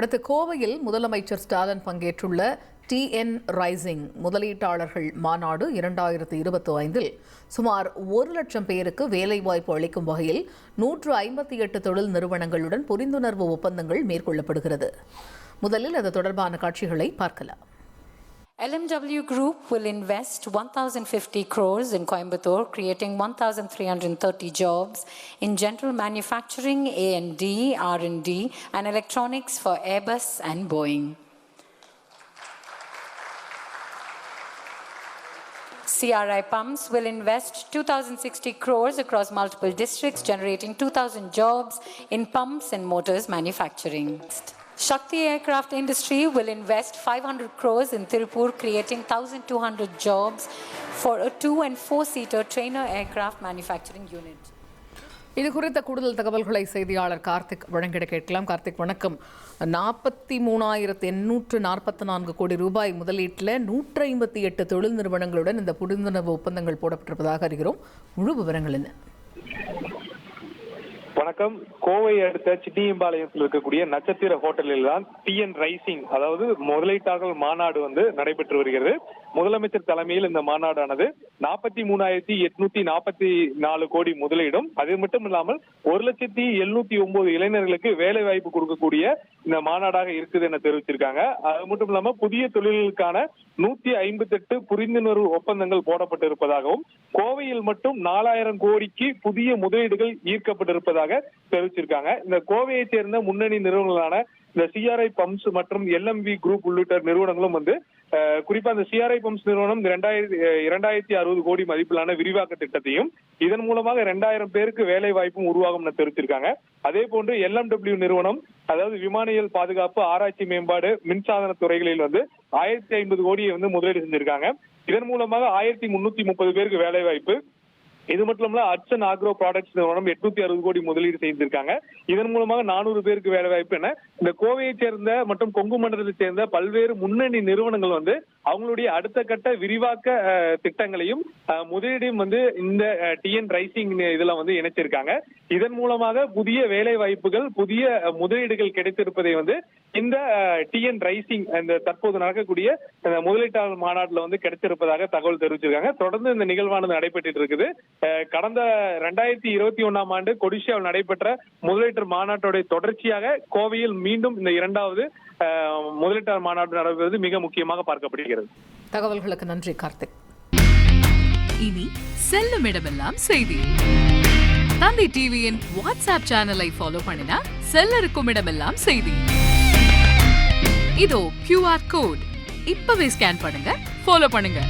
அடுத்து கோவையில் முதலமைச்சர் ஸ்டாலின் பங்கேற்றுள்ள டிஎன் ரைசிங் முதலீட்டாளர்கள் மாநாடு இரண்டாயிரத்து இருபத்தி ஐந்தில் சுமார் ஒரு லட்சம் பேருக்கு வேலைவாய்ப்பு அளிக்கும் வகையில் நூற்று ஐம்பத்தி எட்டு தொழில் நிறுவனங்களுடன் புரிந்துணர்வு ஒப்பந்தங்கள் மேற்கொள்ளப்படுகிறது. முதலில் அது தொடர்பான காட்சிகளை பார்க்கலாம். LMW Group will invest 1,050 crores in Coimbatore, creating 1,330 jobs in general manufacturing, A&D, R&D, and electronics for Airbus and Boeing. CRI Pumps will invest 2,060 crores across multiple districts, generating 2,000 jobs in pumps and motors manufacturing. Shakti Aircraft Industry will invest 500 crores in Tirupur, creating 1,200 jobs for a two and four-seater trainer aircraft manufacturing unit. இது குறித்த கூடுதல் தகவல்களை செய்தியாளர் கார்த்திக் வழங்கிட கேட்கலாம். கார்த்திக் வணக்கம். நாற்பத்தி மூணாயிரத்து எண்ணூற்று நாற்பத்தி நான்கு கோடி ரூபாய் முதலீட்டில் நூற்றி ஐம்பத்தி எட்டு தொழில் நிறுவனங்களுடன் இந்த புரிந்துணர்வு ஒப்பந்தங்கள் போடப்பட்டிருப்பதாக அறிகிறோம். முழு விவரங்கள் என்ன? வணக்கம். கோவை அடுத்த சிட்டியம்பாளையத்தில் இருக்கக்கூடிய நட்சத்திர ஹோட்டலில் தான் டிஎன் ரைசிங் அதாவது முதலீட்டாளர் மாநாடு வந்து நடைபெற்று வருகிறது. முதலமைச்சர் தலைமையில் இந்த மாநாடானது நாற்பத்தி மூணாயிரத்தி எட்நூத்தி நாற்பத்தி நாலு கோடி முதலீடும். அது மட்டும் இல்லாமல் ஒரு லட்சத்தி எழுநூத்தி ஒன்பது இளைஞர்களுக்கு வேலை வாய்ப்பு கொடுக்கக்கூடிய இந்த மாநாடாக இருக்குது என தெரிவிச்சிருக்காங்க. அது மட்டும் இல்லாம புதிய தொழில்களுக்கான நூத்தி ஐம்பத்தி எட்டு புரிந்துணர்வு ஒப்பந்தங்கள் போடப்பட்டு இருப்பதாகவும் கோவையில் மட்டும் நாலாயிரம் கோடிக்கு புதிய முதலீடுகள் ஈர்க்கப்பட்டிருப்பதாக தெரிவிச்சிருக்காங்க. இந்த கோவையை சேர்ந்த முன்னணி நிறுவனங்களான இந்த சிஆர்ஐ பம்ப்ஸ் மற்றும் எல்எம்வி குரூப் உள்ளிட்ட நிறுவனங்களும் வந்து குறிப்பா இந்த சிஆர்ஐ பம்ப்ஸ் நிறுவனம் இரண்டாயிரத்தி இரண்டாயிரத்தி அறுபது கோடி மதிப்பிலான விரிவாக்க திட்டத்தையும் இதன் மூலமாக இரண்டாயிரம் பேருக்கு வேலை வாய்ப்பும் உருவாகும் என தெரிவித்திருக்காங்க அதே போன்று எல்எம்டபிள்யூ நிறுவனம் அதாவது விமானியல் பாதுகாப்பு ஆராய்ச்சி மேம்பாடு மின்சாதன துறைகளில் வந்து ஆயிரத்தி ஐம்பது கோடியை வந்து முதலீடு செஞ்சிருக்காங்க. இதன் மூலமாக ஆயிரத்தி முன்னூத்தி முப்பது பேருக்கு வேலை வாய்ப்பு இது மட்டும் இல்லாம அட்சன் ஆக்ரோ ப்ராடக்ட்ஸ் நிறுவனம் எட்நூத்தி அறுபது கோடி முதலீடு செய்திருக்காங்க. இதன் மூலமாக நானூறு பேருக்கு வேலை வாய்ப்பு என இந்த கோவையைச் சேர்ந்த மற்றும் கொங்கு மண்டலத்தை சேர்ந்த பல்வேறு முன்னணி நிறுவனங்கள் வந்து அவங்களுடைய அடுத்த கட்ட விரிவாக்க திட்டங்களையும் அஹ், முதலீடையும் வந்து இந்த டிஎன் ரைசிங் இதுல வந்து இணைச்சிருக்காங்க. இதன் மூலமாக புதிய வேலை வாய்ப்புகள் புதிய முதலீடுகள் கிடைத்திருப்பதை வந்து இந்த டிஎன் ரைசிங் இந்த தற்போது நடக்கக்கூடிய முதலீட்டாளர் மாநாட்டில் வந்து கிடைத்திருப்பதாக தகவல் தெரிவிச்சிருக்காங்க. தொடர்ந்து இந்த நிகழ்வானது நடைபெற்று இருக்குது. கடந்த ரெண்டாயிரத்தி இருபத்தி ஒன்னாம் ஆண்டு கொடிஷியாவில் நடைபெற்ற முதலீட்டர் மாநாட்டுடைய தொடர்ச்சியாக கோவையில் மீண்டும் இந்த இரண்டாவது முதலீட்டாளர் மாநாடு நடைபெறுவது மிக முக்கியமாக பார்க்கப்படுகிறது. தகவல்களுக்கு நன்றி கார்த்திக். இனி செல்லும் இடமெல்லாம் செய்தி. தந்தை டிவியின் வாட்ஸ்அப் சேனலை ஃபாலோ பண்ணினா செல்ல இருக்கும் இடமெல்லாம் செய்தி. இதோ கியூஆர் கோட் இப்பவே ஸ்கேன் பண்ணுங்க ஃபாலோ பண்ணுங்க.